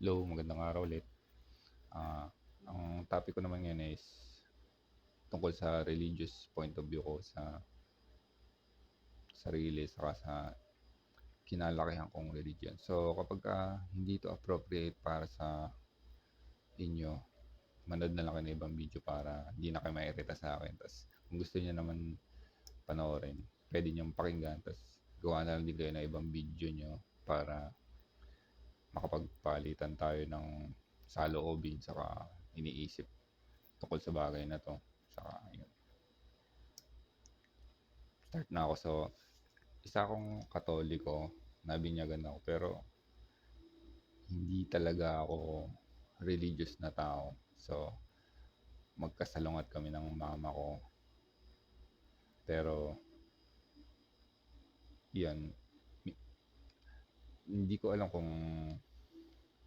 Hello, magandang araw ulit. Ah, ang topic ko naman ngayon is tungkol sa religious point of view ko sa sarili saka sa kinalakihan kong religion. So, kapag ah, hindi ito appropriate para sa inyo, manood na lang kayo ng ibang video para hindi na kayo mairita sa akin. Tapos, kung gusto niyo naman panoorin, pwede niyong pakinggan. Tapos, gawa na lang din kayo ng ibang video nyo para makapagpalitan tayo ng saloobin saka iniisip tungkol sa bagay na to. Saka, yun. Start na ako. So, isa akong katoliko, nabinyagan ako, pero hindi talaga ako religious na tao. So, magkasalungat kami ng mama ko. Pero, yan, hindi ko alam kung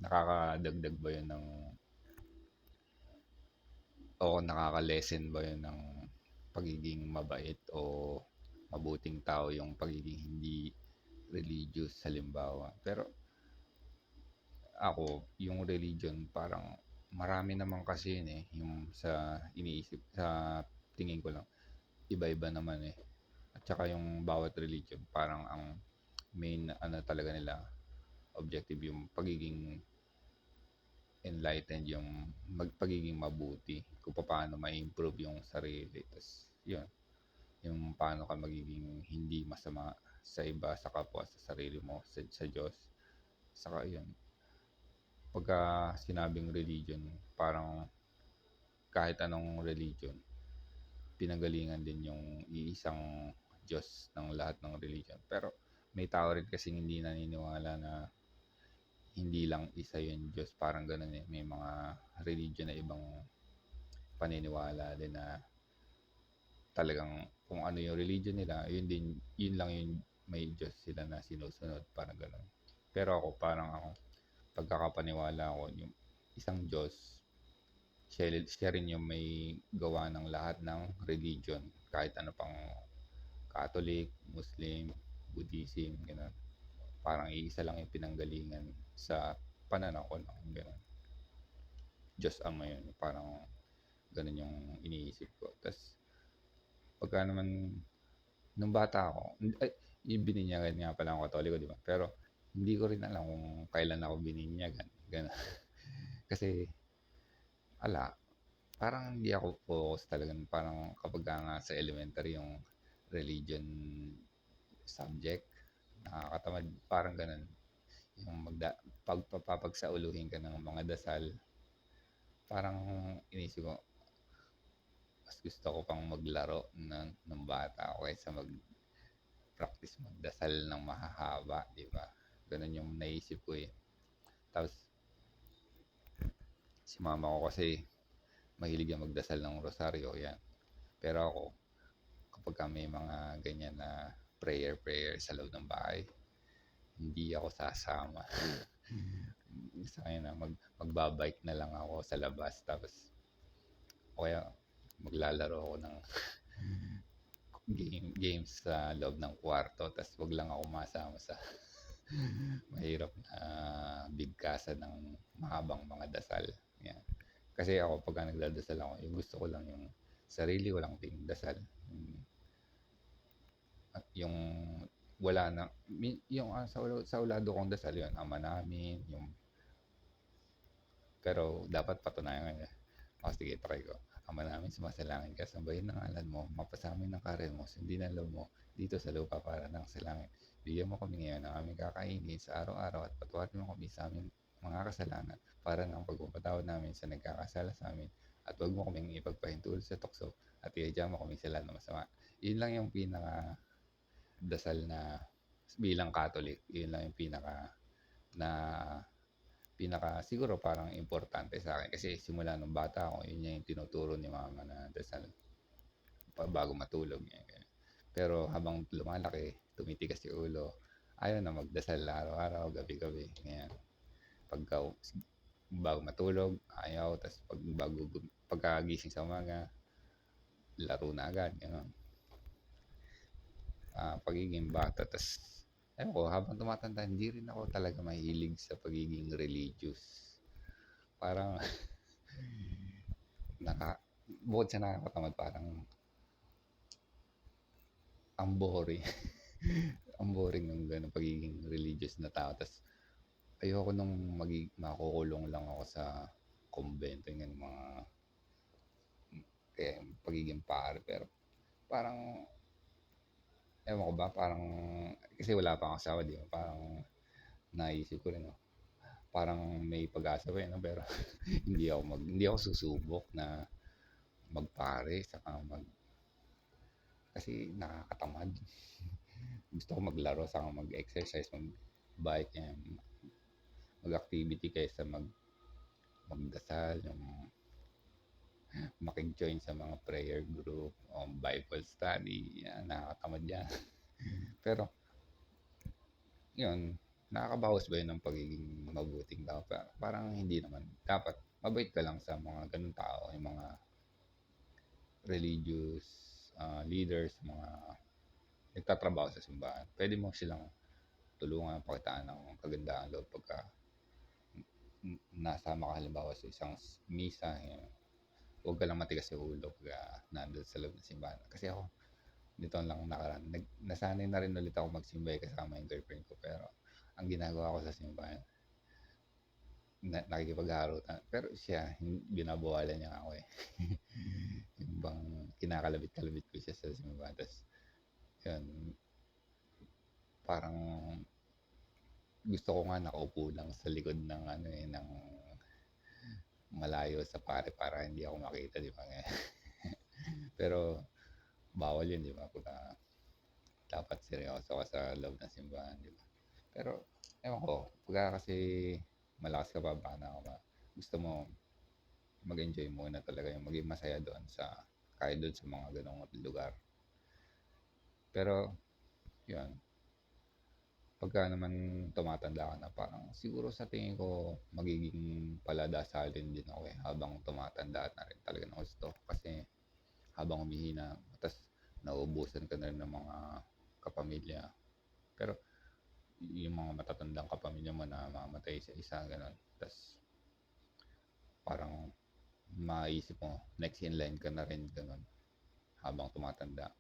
nakakadagdag ba yun ng o nakaka-lesson ba yun ng pagiging mabait o mabuting tao yung pagiging hindi religious halimbawa. Pero ako, yung religion parang marami naman kasi yun eh, yung sa iniisip, sa tingin ko lang, iba-iba naman eh. At saka yung bawat religion, parang ang main ano talaga nila, objective yung pagiging enlightened, yung mag, pagiging mabuti, kung paano ma-improve yung sarili. Tapos, yun, yung paano ka magiging hindi masama sa iba, sa kapwa, sa sarili mo, sa, sa Diyos. Saka yun, pagka sinabing religion, parang kahit anong religion, pinanggalingan din yung iisang Diyos ng lahat ng religion. Pero may tao rin kasi hindi naniniwala na hindi lang isa yung Diyos. Parang ganun eh. May mga religion na ibang paniniwala din na talagang kung ano yung religion nila, yun din, yun lang yung may Diyos sila na sinusunod. Parang ganun. Pero ako, parang ako, pagkakapaniwala ko, yung isang Diyos, siya, siya rin yung may gawa ng lahat ng religion. Kahit ano pang Catholic, Muslim, Buddhism, gano'n. Parang iisa lang yung pinanggalingan sa pananaw ko lang, gano'n. Diyos Ama yun. Parang ganun yung iniisip ko. Tapos, pagka naman, nung bata ako, ay, bininyagan nga pala ang katoliko, di ba? Pero, hindi ko rin alam kung kailan ako bininyagan. Ganun. Kasi, ala, parang hindi ako focus talaga. Parang kapag nga sa elementary yung religion subject, nakakatamad, parang ganun. Yung magda, pagpapapagsauluhin ka ng mga dasal, parang inisip ko, mas gusto ko pang maglaro ng, ng bata kaysa mag practice magdasal ng mahahaba, di ba? Ganun yung naisip ko eh. Tapos, si mama ko kasi mahilig yan magdasal ng rosaryo, yan. Pero ako, kapag may mga ganyan na prayer, prayer sa loob ng bahay, hindi ako sasama. sa akin na mag, magbabike na lang ako sa labas tapos o kaya maglalaro ako ng game, games sa loob ng kwarto tapos wag lang ako masama sa mahirap na bigkasan ng mahabang mga dasal. Yan. Kasi ako pagka nagdadasal ako, yung gusto ko lang yung sarili ko lang ting dasal. Yung, yung wala na yung ah, sa, ulo- sa ulado kong dasal yun ama namin yung pero dapat patunayan nga o sige try ko. Ama namin sumasalangin ka. Sambahin ng ngalan mo? Mapasamin ng karir mo. Sundin ang loob mo? Dito sa lupa para ng sa langit bigyan mo kami ngayon ng aming kakainin sa araw-araw at patawarin mo kami sa aming mga kasalanan para ng pagpapatawad namin sa nagkakasala sa amin. At huwag mo kaming ipagpahintulot sa tukso at iadya mo kami lahat ng masama. Yun lang yung pinaka dasal na bilang Catholic, yun lang yung pinaka na pinaka siguro parang importante sa akin kasi simula nung bata ako, yun yung tinuturo ni mama na dasal bago matulog. Pero habang lumalaki, tumitigas yung ulo, ayaw na magdasal araw-araw, gabi-gabi. Ganyan. Pagka bago matulog, ayaw. Tapos pag bago pagkagising sa umaga, laro na agad. Gano'n. Ah, pagiging bata, tas Ewan ko, habang tumatanda hindi rin ako talaga mahilig sa pagiging religious. Parang naka bukod sa nakakatamad parang ang boring. ang boring ng gano'ng pagiging religious na tao. Tas ayoko nung magi makukulong lang ako sa kumbento, gano'ng mga kaya pagiging pare. Pero parang ewan ko ba, parang kasi wala pa akong asawa, di ba? Parang naisip ko rin, no? Parang may pag-asa pa no? Pero hindi ako mag, hindi ako susubok na magpare saka mag kasi nakakatamad. Gusto ko maglaro saka mag-exercise, mag-bike, yan. Mag-activity kaysa mag magdasal, yung makig-join sa mga prayer group o Bible study. Yan, nakakatamad yan. Pero, yun, nakakabawas ba yun ng pagiging mabuting tao? Pa- Parang hindi naman. Dapat, mabait ka lang sa mga ganun tao, yung mga religious uh, leaders, mga nagtatrabaho sa simbahan. Pwede mo silang tulungan, pakitaan ng kagandahan loob pagka nasama ka halimbawa sa isang misa, yan. Huwag ka lang matigas sa ulo pag uh, nandun sa loob ng simbahan. Kasi ako, nito lang nakaraan, nag, nasanay na rin ulit ako magsimbay kasama yung girlfriend ko. Pero, ang ginagawa ko sa simbahan, na, nakikipagharutan. Pero siya, binabawalan niya ako eh. yung bang kinakalabit-kalabit ko siya sa simbahan. Tapos, yun, parang gusto ko nga nakaupo lang sa likod ng ano eh, ng malayo sa pare para hindi ako makita, di ba? Pero, bawal yun, di ba? Pagka dapat seryoso ka sa loob ng simbahan, di ba? Pero, ewan ko, pagka kasi malakas ka pa, baka na ba, gusto mo mag-enjoy muna talaga yung maging masaya doon sa kahit doon sa mga ganong lugar. Pero, yun, pagka naman tumatanda ka na, parang siguro sa tingin ko magiging paladasalin din ako eh, habang tumatanda na rin talaga ng gusto. Kasi habang humihina, tapos nauubusan ka na rin ng mga kapamilya. Pero yung mga matatandang kapamilya mo na mamatay sa isa, gano'n. Tapos parang maisip mo, next in line ka na rin, gano'n, habang tumatanda.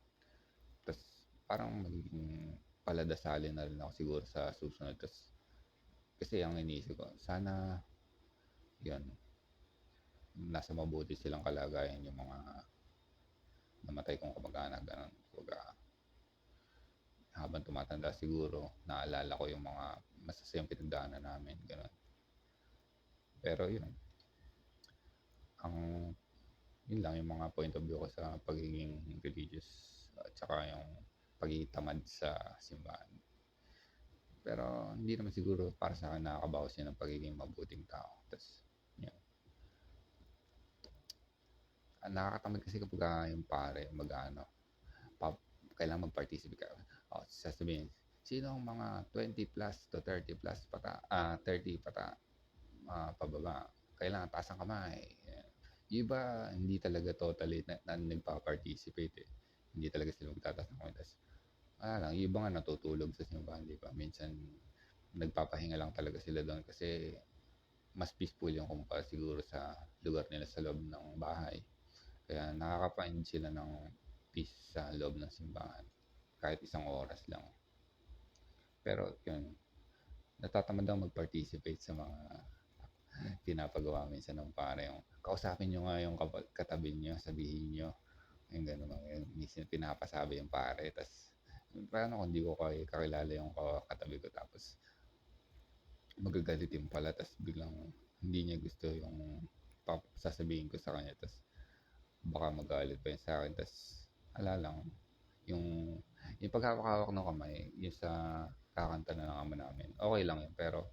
Tapos parang magiging paladasalin na rin ako siguro sa susunod. Tapos, kasi ang iniisip ko, sana, yun, nasa mabuti silang kalagayan yung mga namatay kong kamag-anak, ganun. Kumbaga, habang tumatanda siguro, naalala ko yung mga masasayang pinagdaanan namin, ganun. Pero yun, ang yun lang yung mga point of view ko sa pagiging religious at saka yung pagtamad sa simbahan. Pero hindi naman siguro para sa akin nakakabawas yun ng pagiging mabuting tao. Tapos, yun. Ang nakakatamad kasi kapag ah, yung pare, mag-ano, pa, kailangan mag-participate ka. O, sasabihin, sino ang mga 20 plus to 30 plus pata, ah, 30 pata, ah, pababa, kailangan taas ang kamay. Yan. Yung iba, hindi talaga totally na, na nagpa-participate eh. Hindi talaga sila magtataas ng kamay. Tapos, ah lang, yung iba nga natutulog sa simbahan, di ba? Minsan, nagpapahinga lang talaga sila doon kasi mas peaceful yung kumpara siguro sa lugar nila sa loob ng bahay. Kaya nakaka-find sila ng peace sa loob ng simbahan. Kahit isang oras lang. Pero yun, natatamad ako mag-participate sa mga pinapagawa minsan ng pare. Yung, kausapin nyo nga yung katabi nyo, sabihin nyo. Yung gano'n. Yung, minsan pinapasabi yung pare. Tapos, paano kung hindi ko kay kakilala yung katabi ko. Tapos, magagalitin pala. Tapos, biglang hindi niya gusto yung sasabihin ko sa kanya. Tapos, baka magalit pa yun sa akin. Tapos, ala lang, yung, yung paghawak-hawak ng kamay, yung sa kakanta na ng ama namin, okay lang yun. Pero,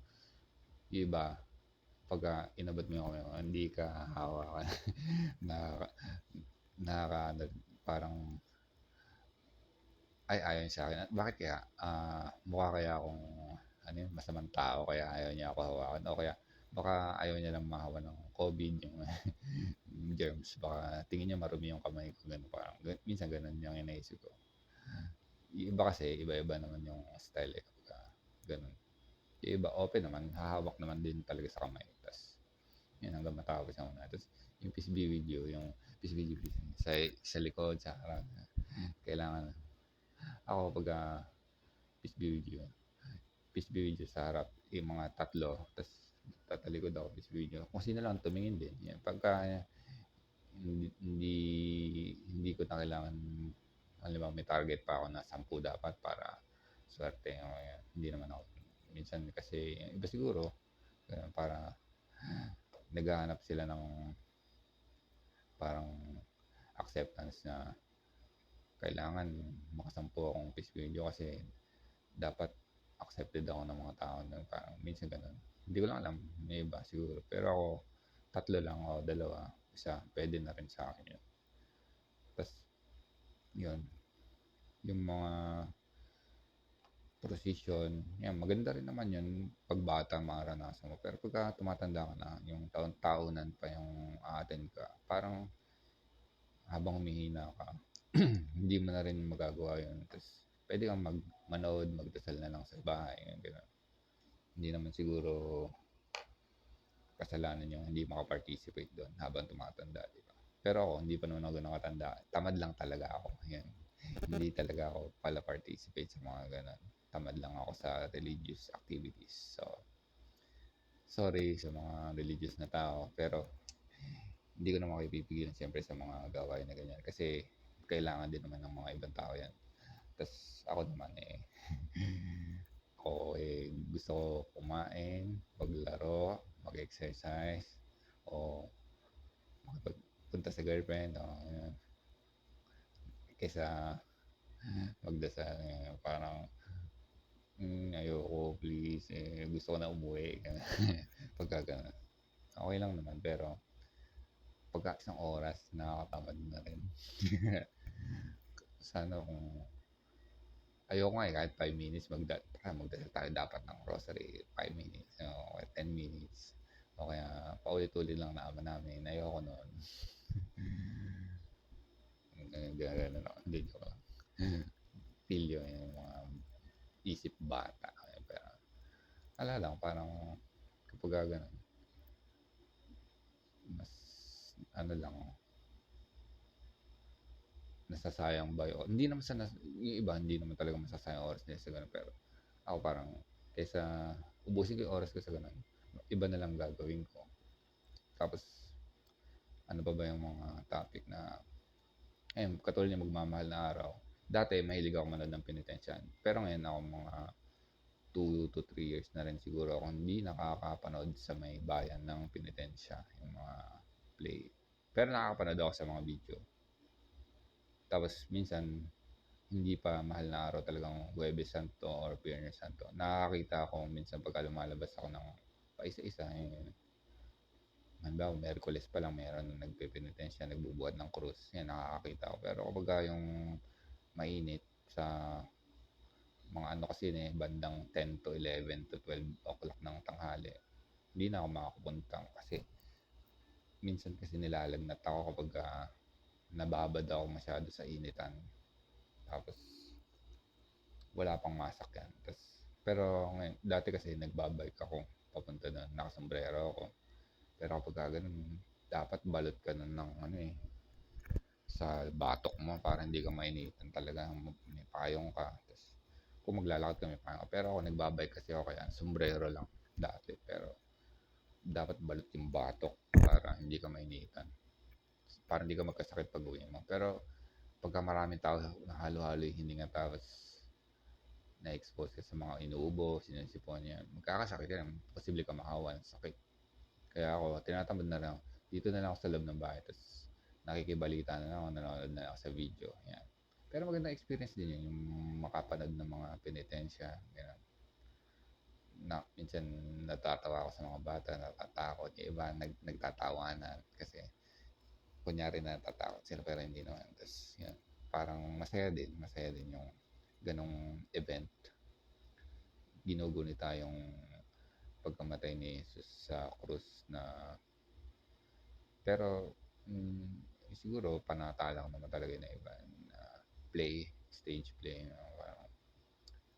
yung iba, pag uh, inabot mo yung kamay hindi ka hawak na, nakaka, na, parang, ay, ayaw niya sa akin. Bakit kaya? Uh, mukha kaya akong, ano yun, masamang tao, kaya ayaw niya ako hawakan. O kaya, baka ayaw niya lang mahawa ng COVID, yung germs. Baka tingin niya marumi yung kamay ko. Ganun, parang, minsan ganun yung inaisip ko. Iba kasi, iba-iba naman yung style eh. Yung iba open naman, hahawak naman din talaga sa kamay. Tapos, yun hanggang matapos ang una. Tapos, yung with you, yung with you sa, sa likod, sa harap. Kailangan, ako pag uh, peace be with you sa harap, yung mga tatlo, tapos tatalikod ako, with you. Kung sino lang tumingin din. Yan. Pagka, hindi, hindi, hindi ko na kailangan, halimbawa may target pa ako na 10 dapat para swerte. O, yan. Hindi naman ako. Minsan kasi, iba siguro, para naghahanap sila ng parang acceptance na kailangan makasampu akong peace video kasi dapat accepted ako ng mga tao na parang minsan ganun. Hindi ko lang alam, may iba siguro. Pero ako, tatlo lang o dalawa, isa, pwede na rin sa akin yun. Tapos, yun, yung mga precision, yan, maganda rin naman yun pag bata maranasan mo. Pero pagka tumatanda ka na, yung taon-taonan pa yung atin ka, parang habang humihina ka, hindi mo na rin magagawa yun. Tapos, pwede kang mag manood, magdasal na lang sa bahay. Ganun. Hindi naman siguro kasalanan yung hindi makaparticipate doon habang tumatanda, di ba? Pero ako, hindi pa naman ako ganun katanda. Tamad lang talaga ako. Yan. hindi talaga ako pala participate sa mga ganun tamad lang ako sa religious activities. So, sorry sa mga religious na tao, pero hindi ko naman kayo pipigilan siyempre sa mga gawain na ganyan kasi kailangan din naman ng mga ibang tao yan. Tapos ako naman eh, ako eh gusto ko kumain, maglaro, mag-exercise, o makipagpunta sa girlfriend, o yun. Kaysa magdasal, eh, parang Hmm, ayoko please, eh, gusto ko na umuwi. Pagka gano'n. Okay lang naman, pero pagka isang oras, nakakatamad na rin. Sana kung ayoko nga eh, kahit 5 minutes, magda ah, magdasal tayo dapat ng rosary, 5 minutes, o 10 minutes. O kaya paulit-ulit lang na ama namin, ayoko noon. Gano'n ako, hindi lang. Feel yun, yung mga isip bata. Pero, ala lang, parang kapag ganun, mas, ano lang, nasasayang ba yun? Hindi naman sa, nas, yung iba, hindi naman talaga masasayang oras nila sa ganun. Pero, ako parang, kaysa ubusin ko yung oras ko sa ganun, iba na lang gagawin ko. Tapos, ano pa ba yung mga topic na, ayun, katulad niya magmamahal na araw, dati mahilig ako manood ng penitensyan. Pero ngayon ako mga 2 to 3 years na rin siguro ako hindi nakakapanood sa may bayan ng penitensya, yung mga play. Pero nakakapanood ako sa mga video. Tapos minsan, hindi pa mahal na araw talagang Huwebes Santo or Piernes Santo. Nakakita ako minsan pagka lumalabas ako ng paisa-isa. Yung, Halimbawa, Merkules pa lang meron na nagpe-penitensya, nagbubuhat ng krus. Yan, nakakakita ko. Pero kapag yung mainit sa mga ano kasi eh, bandang 10 to 11 to 12 o'clock ng tanghali. Hindi na ako makapunta kasi minsan kasi nilalagnat ako kapag uh, nababad ako masyado sa initan. Tapos wala pang masak yan. Tapos, pero ngayon, dati kasi nagbabike ako papunta doon, nakasombrero ako. Pero kapag ganun, dapat balot ka nun ng ano eh, sa batok mo para hindi ka mainitan talaga. May payong ka. Tapos, kung maglalakad ka may payong ka. Pero ako nagbabike kasi ako kaya sombrero lang dati. Pero dapat balot yung batok para hindi ka mainitan. Para hindi ka magkasakit pag uwi mo. Pero pagka maraming tao na halo-halo yung hininga tapos na-expose ka sa mga inuubo, sinusipon niya, magkakasakit ka lang. Posible ka makawa ng sakit. Kaya ako, tinatamad na lang. Dito na lang ako sa loob ng bahay. Tapos nakikibalita na lang ako, nanonood na ako sa video. Yan. Pero magandang experience din yun, yung makapanood ng mga penitensya. Ganun. Na, minsan natatawa ako sa mga bata, natatakot. Yung iba nag, nagtatawanan kasi kunyari na natatakot sila pero hindi naman. Tapos, yan, parang masaya din. Masaya din yung ganong event. Ginugunita yung pagkamatay ni Jesus sa krus na pero mm, siguro panatala ko naman talaga na iba na play, stage play, parang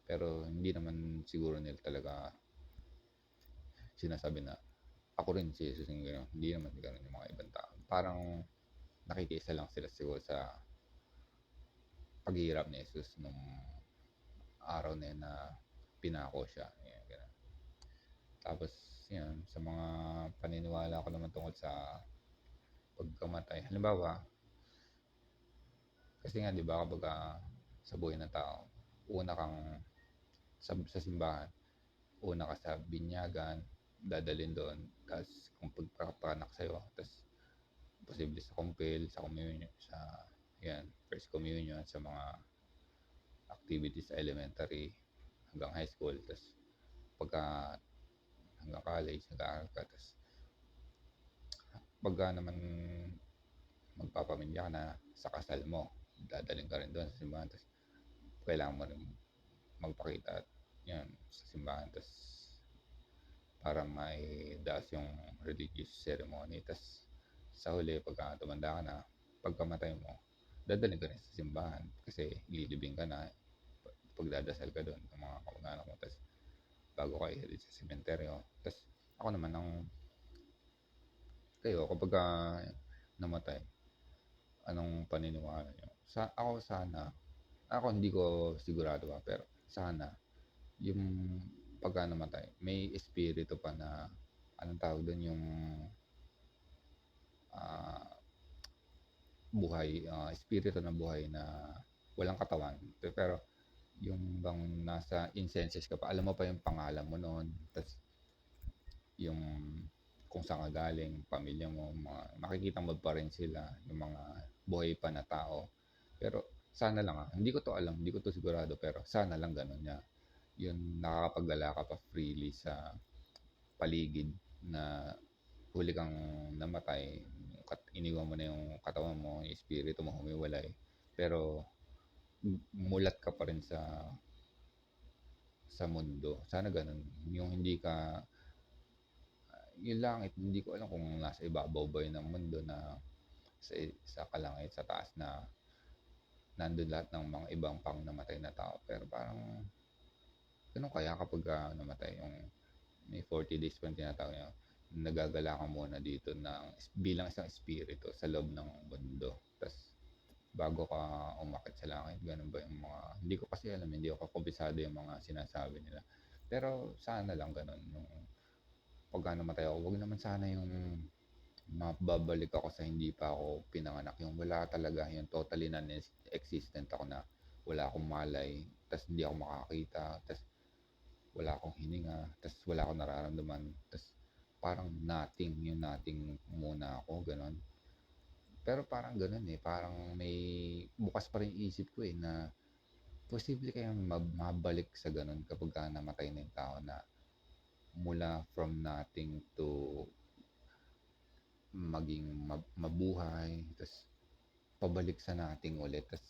Pero hindi naman siguro nila talaga sinasabi na ako rin si Jesus yung gano'n. Hindi naman gano'n yung mga ibang tao. Parang nakikiisa lang sila siguro sa paghihirap ni Jesus nung araw na yun na pinako siya. Yan, ganun. Tapos, yan, sa mga paniniwala ko naman tungkol sa pagkamatay. Halimbawa, kasi nga, di ba, kapag ah, sa buhay ng tao, una kang sa, sa simbahan, una ka sa binyagan, dadalhin doon, tapos kung pagpapanak sa'yo, tapos posible sa kumpil, sa communion, sa, yan, first communion, sa mga activities sa elementary hanggang high school, tapos pagka hanggang college, nag-aaral ka, tapos pagka naman magpapamilya ka na sa kasal mo, dadalhin ka rin doon sa simbahan, tapos kailangan mo rin magpakita at yan, sa simbahan, tapos para may das yung religious ceremony, tapos sa huli, pagka tumanda ka na, pagkamatay mo, dadalhin ka rin sa simbahan kasi lilibing ka na, pagdadasal ka doon ng mga kamag-anak mo, tapos bago ka ihalid sa sementeryo. Tapos ako naman ang kayo kapag ah, namatay, anong paniniwala nyo? Sa, ako sana, ako hindi ko sigurado pa, pero sana, yung pagka namatay, may espiritu pa na, anong tawag doon, yung ah, buhay, ah, espiritu na buhay na walang katawan. Pero, yung bang nasa incenses ka pa, alam mo pa yung pangalan mo noon, tapos yung kung saan ka galing, pamilya mo, mga, makikita mo pa rin sila, yung mga buhay pa na tao. Pero sana lang ah, hindi ko to alam, hindi ko to sigurado, pero sana lang ganun niya. Yun, nakakapagdala ka pa freely sa paligid na huli kang namatay, kat- iniwan mo na yung katawan mo, yung espiritu mo humiwalay. Pero mulat ka pa rin sa sa mundo. Sana ganun. Yung hindi ka yung langit, hindi ko alam kung nasa ibabaw ba yun ng mundo na sa, sa kalangit, sa taas na nandun lahat ng mga ibang pang namatay na tao. Pero parang ganun kaya kapag ah, namatay yung may 40 days pa tinatawag niya, nagagala ka muna dito ng, bilang isang espiritu sa loob ng mundo. Tapos bago ka umakit sa langit, ganun ba yung mga, hindi ko kasi alam, hindi ako kabisado yung mga sinasabi nila. Pero sana lang ganun, yung pag namatay ako, wag naman sana yung mababalik ako sa hindi pa ako pinanganak. Yung wala talaga, yung totally non-existent ako na wala akong malay, tas hindi ako makakita, tas wala akong hininga, tas wala akong nararamdaman, tas parang nothing, yung nothing muna ako, ganun. Pero parang ganun eh, parang may bukas pa rin isip ko eh na posible mab- mabalik sa ganun kapag ka namatay na yung tao na mula from nothing to maging mab- mabuhay, tas pabalik sa nating ulit. Tas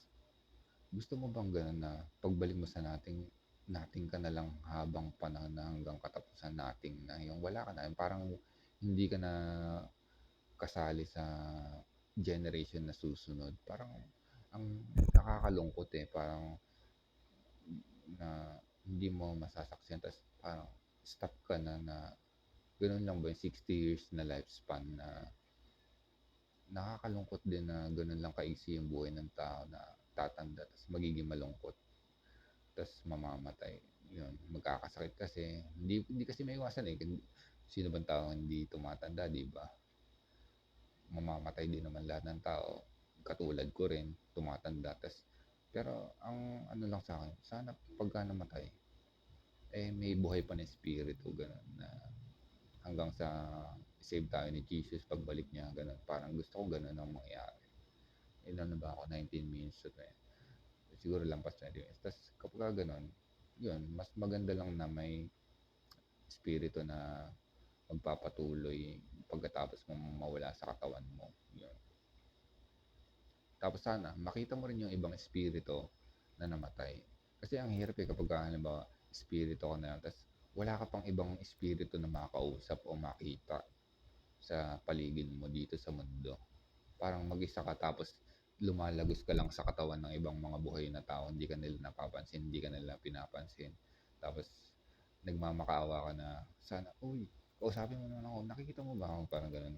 gusto mo bang ganun na pagbalik mo sa nating nating ka na lang habang panahon na hanggang katapusan nating na yung wala ka na, parang hindi ka na kasali sa generation na susunod. Parang ang nakakalungkot eh, parang na hindi mo masasaksiyan, tas parang stop ka na na ganun lang ba yung 60 years na lifespan na nakakalungkot din na ganun lang kaisi yung buhay ng tao na tatanda tapos magiging malungkot tapos mamamatay. Yun magkakasakit kasi. Hindi hindi kasi may iwasan eh sino bang tao hindi tumatanda di ba? Mamamatay din naman lahat ng tao. Katulad ko rin tumatanda. Tas pero ang ano lang sa akin sana pagka namatay eh may buhay pa na espiritu ganun na hanggang sa save tayo ni Jesus pagbalik niya ganun. Parang gusto ko ganun ang mangyari. Ilan na ba ako? 19 minutes to eh. Siguro lampas 20 minutes tas kapag ganun yun mas maganda lang na may espiritu na magpapatuloy pagkatapos mo mawala sa katawan mo yun tapos sana makita mo rin yung ibang espiritu na namatay kasi ang hirap eh kapag halimbawa espiritu ka na tapos wala ka pang ibang espiritu na makausap o makita sa paligid mo dito sa mundo. Parang mag-isa ka tapos lumalagos ka lang sa katawan ng ibang mga buhay na tao, hindi ka nila napapansin, hindi ka nila pinapansin. Tapos nagmamakaawa ka na sana, uy, kausapin mo naman ako, nakikita mo ba ako? Parang ganun.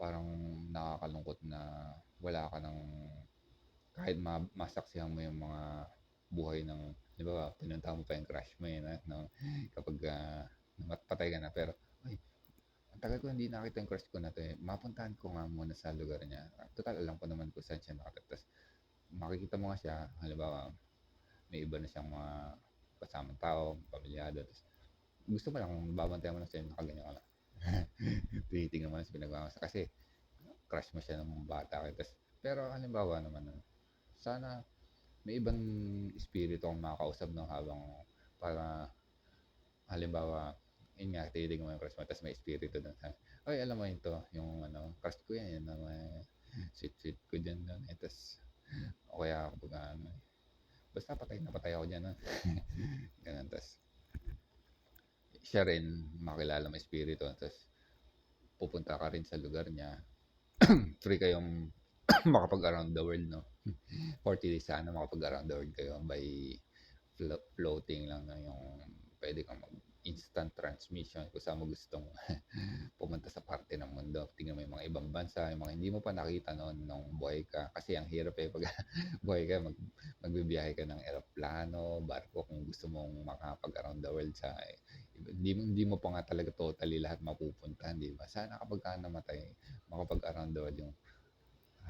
Parang nakakalungkot na wala ka ng kahit ma- masaksihan mo yung mga buhay ng, di ba, pinunta mo pa yung crush mo yun, no? kapag uh, patay ka na, pero, ang tagal ko hindi nakita yung crush ko na to eh. Mapuntahan ko nga muna sa lugar niya. Total, alam ko naman kung saan siya nakatagtas. Makikita mo nga siya, halimbawa, may iba na siyang mga kasamang tao, pamilyado. Tapos, gusto mo lang, babantayan mo lang siya, nakaganyan ka lang. Tinitingnan mo lang sa pinagmamasa. Kasi, crush mo siya ng bata. Tapos, pero halimbawa naman, sana may ibang espiritu akong makakausap no, habang para halimbawa, yun nga, tinitingnan mo yung crush mo, tapos may espiritu doon. Ay, alam mo yun to, yung ano, crush ko yan, yun, may sweet-sweet ko dyan doon. Eh, tapos, o kaya kapag ano, basta patay na patay ako dyan. Ganun, tapos, siya rin makilala mo espiritu, tapos, pupunta ka rin sa lugar niya, free kayong makapag around the world, no? 40 days sana makapag around the world kayo by flo- floating lang na yung pwede kang mag instant transmission kung saan mo gustong pumunta sa parte ng mundo. Tingnan mo yung mga ibang bansa, yung mga hindi mo pa nakita noon nung buhay ka. Kasi ang hirap eh pag buhay ka, mag, magbibiyahe ka ng eroplano, barko kung gusto mong makapag around the world sa hindi, hindi mo pa nga talaga totally lahat mapupuntahan, di ba? Sana kapag ka namatay, makapag around the world yung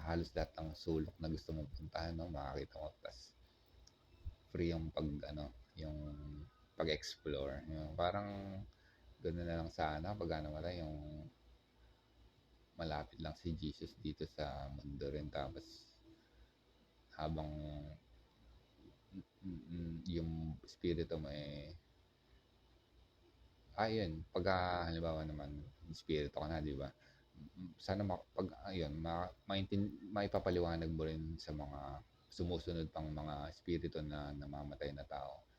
halos lahat ng sulok na gusto mong puntahan, no? makakita mo. Tapos, free yung pag, ano, yung pag-explore. Yung parang gano'n na lang sana pag ano wala yung malapit lang si Jesus dito sa mundo rin. Tapos habang yung spirito mo eh ayun pag uh, halimbawa naman spirito ka na di ba? Sana pag ayun ma, maintin, maipapaliwanag mo rin sa mga sumusunod pang mga spirito na namamatay na tao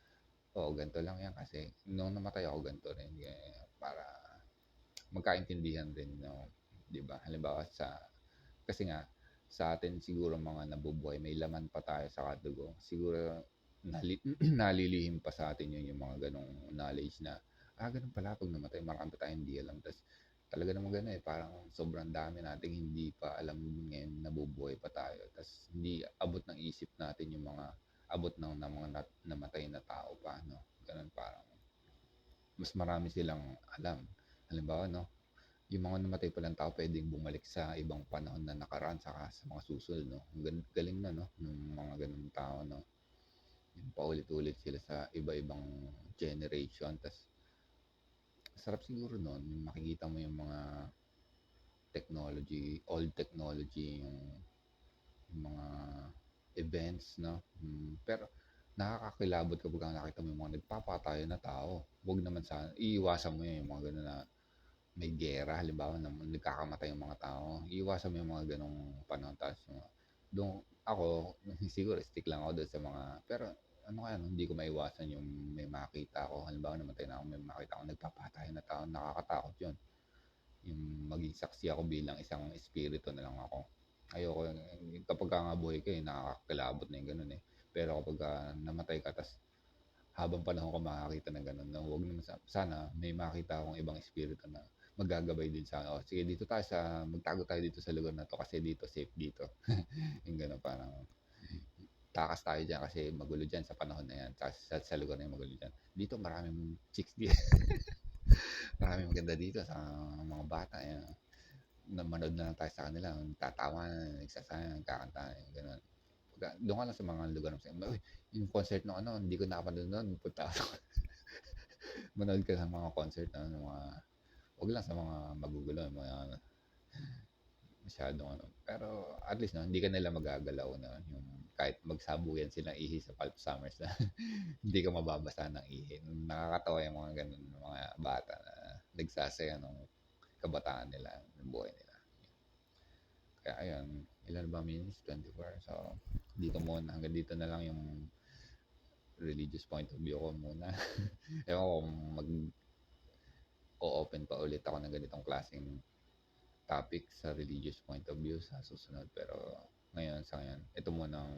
Oo, ganito lang yan kasi nung namatay ako ganito rin eh, para magkaintindihan din, no? 'di ba? Halimbawa sa kasi nga sa atin siguro mga nabubuhay, may laman pa tayo sa kadugo. Siguro nali, nalilihim pa sa atin yun yung mga ganong knowledge na ah, ganun pala pag namatay, marami pa tayong hindi alam. Tapos talaga naman gano'n eh, parang sobrang dami nating hindi pa alam ngayon nabubuhay pa tayo. Tapos hindi abot ng isip natin yung mga abot ng, ng mga nat, namatay na tao pa, no? Ganun parang mas marami silang alam. Halimbawa, no? Yung mga namatay pa lang tao pwedeng bumalik sa ibang panahon na nakaraan saka sa mga susunod, no? Galing na, no? Ng mga ganun tao, no? Yung paulit-ulit sila sa iba-ibang generation. Tapos, sarap siguro noon, yung makikita mo yung mga technology, old technology, yung, yung mga events, no? Hmm, pero nakakakilabot kapag nakita mo yung mga nagpapatayo na tao. Huwag naman sa iiwasan mo yun, yung mga gano'n na may gera, halimbawa na nagkakamatay yung mga tao. Iiwasan mo yung mga ganong panahon. Tapos doon ako, siguro stick lang ako doon sa mga, pero ano kaya, no, hindi ko maiwasan yung may makita ako. Halimbawa namatay na ako, may makita ako nagpapatay na tao, nakakatakot yun. Yung maging saksi ako bilang isang espiritu na lang ako ayoko kapag ka nga buhay ka eh, nakakakilabot na yung ganun eh. Pero kapag uh, namatay ka, tas habang panahon ka makakita ng ganun, no, wag naman sa, sana may makita akong ibang espiritu na magagabay din sa oh, sige dito tayo sa magtago tayo dito sa lugar na to kasi dito safe dito. yung ganun parang takas tayo diyan kasi magulo diyan sa panahon na yan. Sa, sa, sa lugar na yan magulo diyan. Dito maraming chicks dito. maraming maganda dito sa mga bata. Yan na manood na lang tayo sa kanila, tatawa na, nagsasaya, nagkakanta, gano'n. Doon ka lang sa mga lugar na Uy, yung concert ng ano, hindi ko nakapanood noon, punta ako. manood ka sa mga concert na ano, mga, wag lang sa mga magugulo, mga masyadong ano. Pero at least no, hindi ka nila magagalaw na yung kahit magsabuyan silang ihi sa Pulp Summers na hindi ka mababasa ng ihi. Nakakatawa yung mga ganun mga bata na nagsasaya ng kabataan nila, ng buhay nila. Kaya ayun, ilan ba minutes? 24. So, dito muna. Hanggang dito na lang yung religious point of view ko muna. Ewan ko mag o-open pa ulit ako ng ganitong klaseng topic sa religious point of view sa susunod. Pero ngayon sa ngayon. Ito muna ang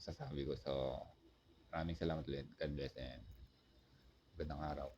masasabi ko. So, maraming salamat ulit. God bless and magandang araw.